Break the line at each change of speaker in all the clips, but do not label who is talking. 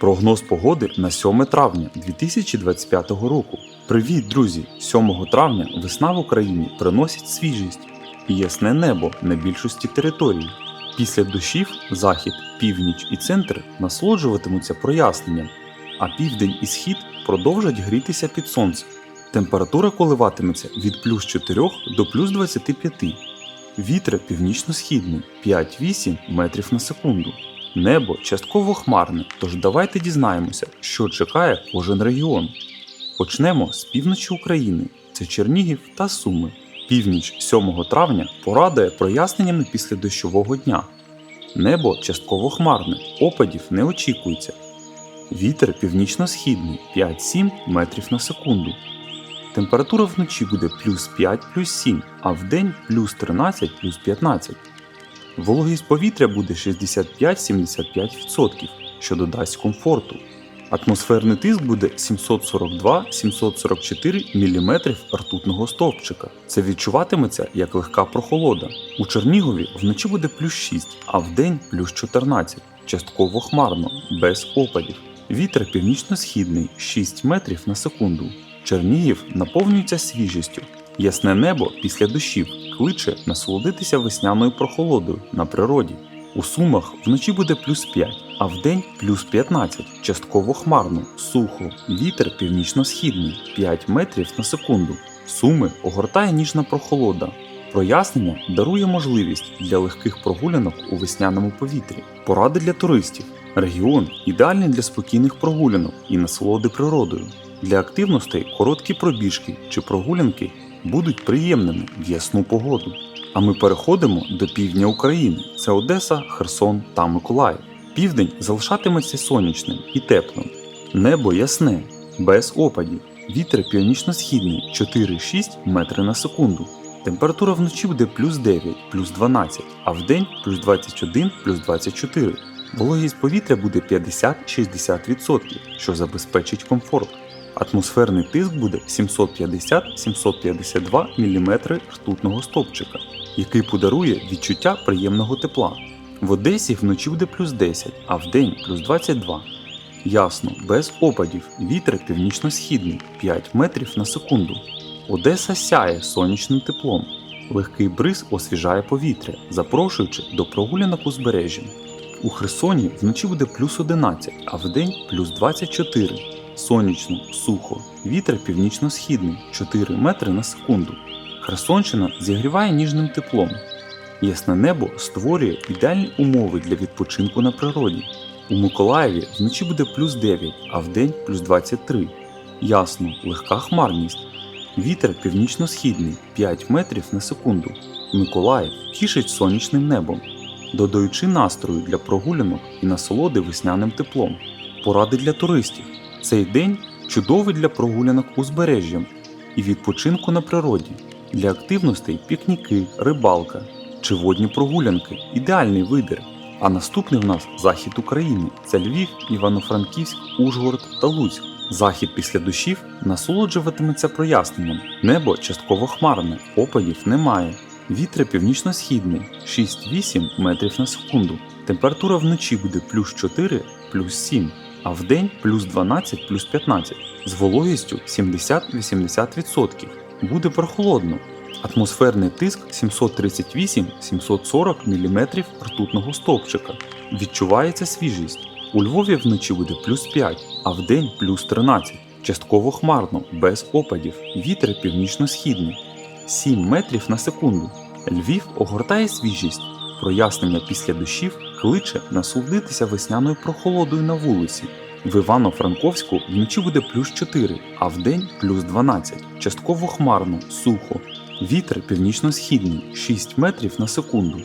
Прогноз погоди на 7 травня 2025 року. Привіт, друзі! 7 травня весна в Україні приносить свіжість і ясне небо на більшості території. Після дощів захід, північ і центр насолоджуватимуться проясненням, а південь і схід продовжать грітися під сонцем. Температура коливатиметься від плюс 4 до плюс 25. Вітер північно-східний 5-8 метрів на секунду. Небо частково хмарне, тож давайте дізнаємося, що чекає кожен регіон. Почнемо з півночі України, це Чернігів та Суми. Північ 7 травня порадує проясненнями після дощового дня. Небо частково хмарне, опадів не очікується. Вітер північно-східний 5-7 метрів на секунду. Температура вночі буде плюс 5 плюс 7, а вдень плюс 13 плюс 15. Вологість повітря буде 65-75%, що додасть комфорту. Атмосферний тиск буде 742-744 мм ртутного стовпчика. Це відчуватиметься як легка прохолода. У Чернігові вночі буде плюс 6, а вдень плюс 14, частково хмарно, без опадів. Вітер північно-східний 6 метрів на секунду. Чернігів наповнюється свіжістю. Ясне небо після дощів кличе насолодитися весняною прохолодою на природі. У Сумах вночі буде плюс 5, а вдень плюс 15, частково хмарно, сухо, вітер північно-східний 5 метрів на секунду. Суми огортає ніжна прохолода. Прояснення дарує можливість для легких прогулянок у весняному повітрі. Поради для туристів. Регіон ідеальний для спокійних прогулянок і насолоди природою. Для активностей короткі пробіжки чи прогулянки будуть приємними в ясну погоду. А ми переходимо до півдня України: це Одеса, Херсон та Миколаїв. Південь залишатиметься сонячним і теплим. Небо ясне, без опадів. Вітер північно-східний 4-6 метри на секунду. Температура вночі буде плюс 9, плюс 12, а вдень плюс 21, плюс 24. Вологість повітря буде 50-60%, що забезпечить комфорт. Атмосферний тиск буде 750-752 мм ртутного стовпчика, який подарує відчуття приємного тепла. В Одесі вночі буде плюс 10, а вдень плюс 22. Ясно, без опадів, вітер північно-східний 5 метрів на секунду. Одеса сяє сонячним теплом. Легкий бриз освіжає повітря, запрошуючи до прогулянок узбережжям. У Херсоні вночі буде плюс 11, а вдень плюс 24. Сонячно, сухо, вітер північно-східний 4 метри на секунду. Херсонщина зігріває ніжним теплом. Ясне небо створює ідеальні умови для відпочинку на природі. У Миколаєві вночі буде плюс 9, а вдень плюс 23. Ясно, легка хмарність. Вітер північно-східний 5 метрів на секунду. Миколаїв тішить сонячним небом, додаючи настрою для прогулянок і насолоди весняним теплом. Поради для туристів. Цей день чудовий для прогулянок узбережжям і відпочинку на природі, для активностей пікніки, рибалка чи водні прогулянки ідеальний вибір. А наступний в нас захід України це Львів, Івано-Франківськ, Ужгород та Луцьк. Захід після дощів насолоджуватиметься проясненням. Небо частково хмарне, опадів немає. Вітер північно-східний 6-8 метрів на секунду. Температура вночі буде плюс 4, плюс 7 а вдень плюс 12 плюс 15 з вологістю 70-80%. Буде прохолодно. Атмосферний тиск 738-740 мм ртутного стовпчика. Відчувається свіжість. У Львові вночі буде плюс 5, а вдень плюс 13. Частково хмарно, без опадів. Вітер північно-східний 7 метрів на секунду. Львів огортає свіжість. Прояснення після дощів кличе насолодитися весняною прохолодою на вулиці. В Івано-Франковську вночі буде плюс 4, а вдень плюс 12, частково хмарно, сухо. Вітер північно-східний 6 метрів на секунду.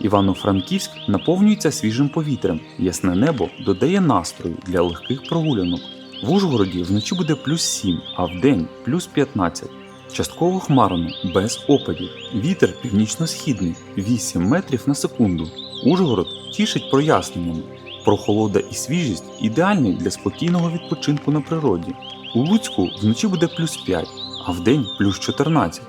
Івано-Франківськ наповнюється свіжим повітрям, ясне небо додає настрою для легких прогулянок. В Ужгороді вночі буде плюс 7, а вдень плюс 15. Частково хмарно, без опадів. Вітер північно-східний 8 метрів на секунду. Ужгород тішить проясненнями. Прохолода і свіжість ідеальні для спокійного відпочинку на природі. У Луцьку вночі буде плюс 5, а вдень плюс 14.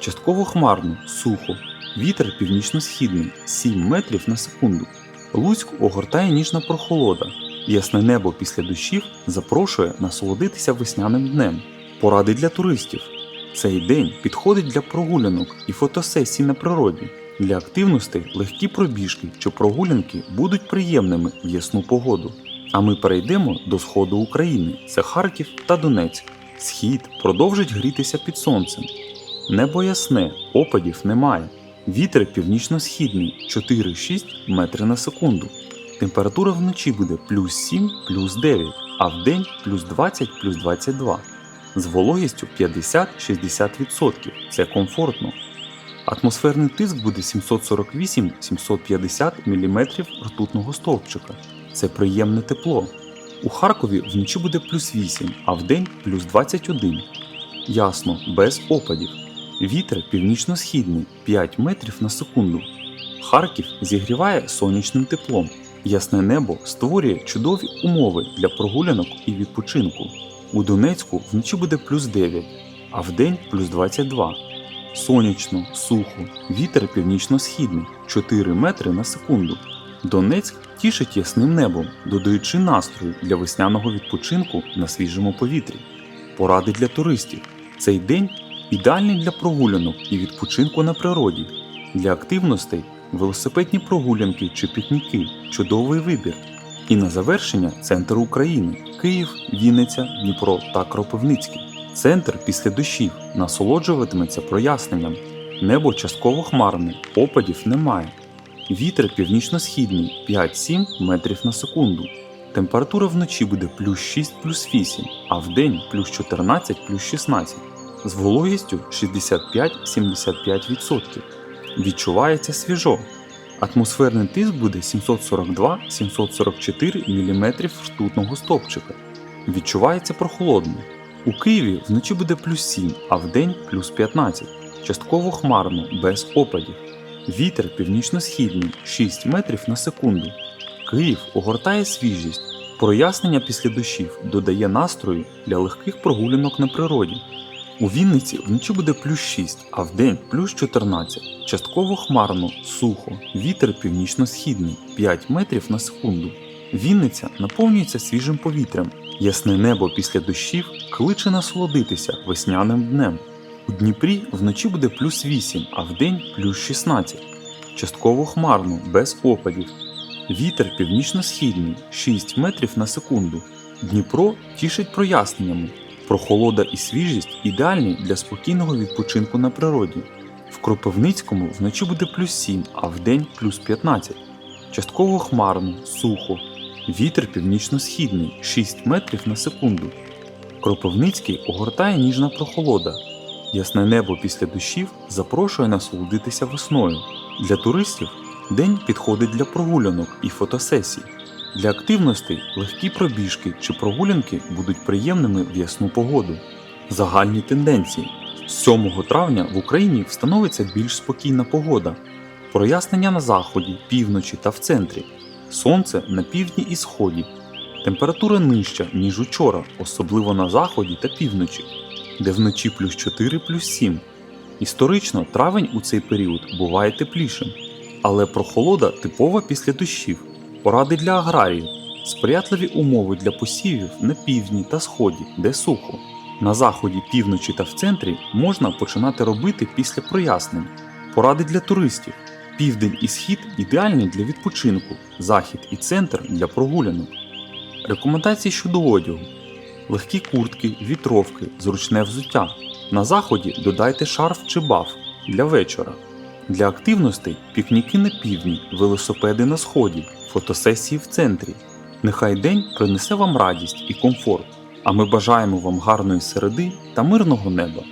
Частково хмарно, сухо. Вітер північно-східний 7 метрів на секунду. Луцьк огортає ніжна прохолода. Ясне небо після дощів запрошує насолодитися весняним днем. Поради для туристів. Цей день підходить для прогулянок і фотосесій на природі. Для активностей легкі пробіжки чи прогулянки будуть приємними в ясну погоду. А ми перейдемо до сходу України це Харків та Донецьк. Схід продовжить грітися під сонцем. Небо ясне, опадів немає. Вітер північно-східний 4-6 метри на секунду. Температура вночі буде плюс 7, плюс 9, а вдень плюс 20, плюс 22. З вологістю 50-60%. Це комфортно. Атмосферний тиск буде 748-750 мм ртутного стовпчика. Це приємне тепло. У Харкові вночі буде плюс 8, а вдень плюс 21. Ясно, без опадів. Вітер північно-східний 5 метрів на секунду. Харків зігріває сонячним теплом. Ясне небо створює чудові умови для прогулянок і відпочинку. У Донецьку вночі буде плюс 9, а вдень плюс 22. Сонячно, сухо, вітер північно-східний 4 метри на секунду. Донецьк тішить ясним небом, додаючи настрою для весняного відпочинку на свіжому повітрі. Поради для туристів. Цей день ідеальний для прогулянок і відпочинку на природі. Для активностей велосипедні прогулянки чи пікніки чудовий вибір. І на завершення центр України Київ, Вінниця, Дніпро та Кропивницький. Центр після дощів насолоджуватиметься проясненням. Небо частково хмарне, опадів немає. Вітер північно-східний 5-7 метрів на секунду. Температура вночі буде плюс 6 плюс 8, а вдень плюс 14 плюс 16. З вологістю 65-75%. Відчувається свіжо. Атмосферний тиск буде 742-744 мм ртутного стовпчика. Відчувається прохолодно. У Києві вночі буде плюс 7, а вдень плюс 15. Частково хмарно, без опадів. Вітер північно-східний 6 метрів на секунду. Київ огортає свіжість. Прояснення після дощів додає настрою для легких прогулянок на природі. У Вінниці вночі буде плюс 6, а вдень плюс 14. Частково хмарно, сухо, вітер північно-східний 5 метрів на секунду. Вінниця наповнюється свіжим повітрям. Ясне небо після дощів кличе насолодитися весняним днем. У Дніпрі вночі буде плюс 8, а вдень плюс 16. Частково хмарно, без опадів. Вітер північно-східний 6 метрів на секунду. Дніпро тішить проясненнями. Прохолода і свіжість ідеальні для спокійного відпочинку на природі. В Кропивницькому вночі буде плюс 7, а вдень плюс 15. Частково хмарно, сухо. Вітер північно-східний 6 метрів на секунду. Кропивницький огортає ніжна прохолода. Ясне небо після дощів запрошує насолодитися весною. Для туристів день підходить для прогулянок і фотосесій. Для активностей легкі пробіжки чи прогулянки будуть приємними в ясну погоду. Загальні тенденції. З 7 травня в Україні встановиться більш спокійна погода. Прояснення на заході, півночі та в центрі. Сонце на півдні і сході. Температура нижча, ніж учора, особливо на заході та півночі, де вночі плюс 4 плюс 7. Історично травень у цей період буває теплішим, але прохолода типова після дощів. Поради для аграріїв. Сприятливі умови для посівів на півдні та сході, де сухо. На заході, півночі та в центрі можна починати робити після прояснень. Поради для туристів. Південь і схід ідеальні для відпочинку, захід і центр для прогулянок. Рекомендації щодо одягу: легкі куртки, вітровки, зручне взуття. На заході додайте шарф чи баф для вечора. Для активностей пікніки на півдні, велосипеди на сході, фотосесії в центрі. Нехай день принесе вам радість і комфорт, а ми бажаємо вам гарної середи та мирного неба.